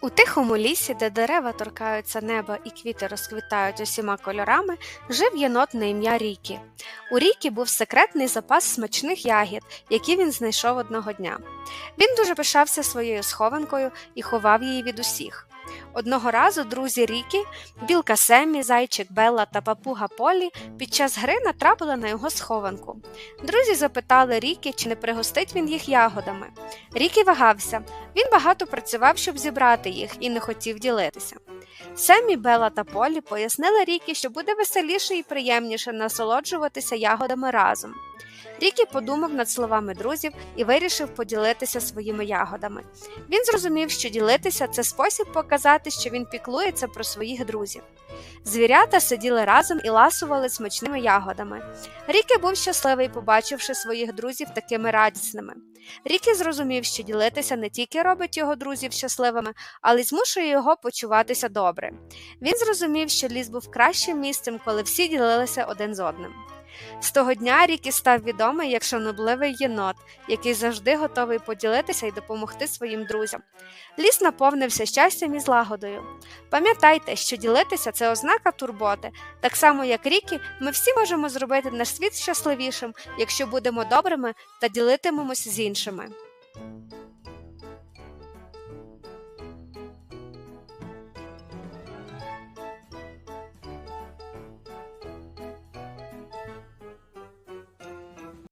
У тихому лісі, де дерева торкаються неба і квіти розквітають усіма кольорами, жив єнот на ім'я Рікі. У Рікі був секретний запас смачних ягід, які він знайшов одного дня. Він дуже пишався своєю схованкою і ховав її від усіх. Одного разу друзі Рікі, білка Семмі, зайчик Белла та папуга Полі під час гри натрапили на його схованку. Друзі запитали Рікі, чи не пригостить він їх ягодами. Рікі вагався. Він багато працював, щоб зібрати їх, і не хотів ділитися. Семі, Бела та Полі пояснили Рікі, що буде веселіше і приємніше насолоджуватися ягодами разом. Рікі подумав над словами друзів і вирішив поділитися своїми ягодами. Він зрозумів, що ділитися це спосіб показати, що він піклується про своїх друзів. Звірята сиділи разом і ласували смачними ягодами. Рікі був щасливий, побачивши своїх друзів такими радісними. Рікі зрозумів, що ділитися не тільки робить його друзів щасливими, але й змушує його почуватися добре. Він зрозумів, що ліс був кращим місцем, коли всі ділилися один з одним. З того дня Рікі став відомий як шанобливий єнот, який завжди готовий поділитися і допомогти своїм друзям. Ліс наповнився щастям і злагодою. Пам'ятайте, що ділитися це ознака турботи. Так само, як Рікі, ми всі можемо зробити наш світ щасливішим, якщо будемо добрими та ділитимемось з іншими.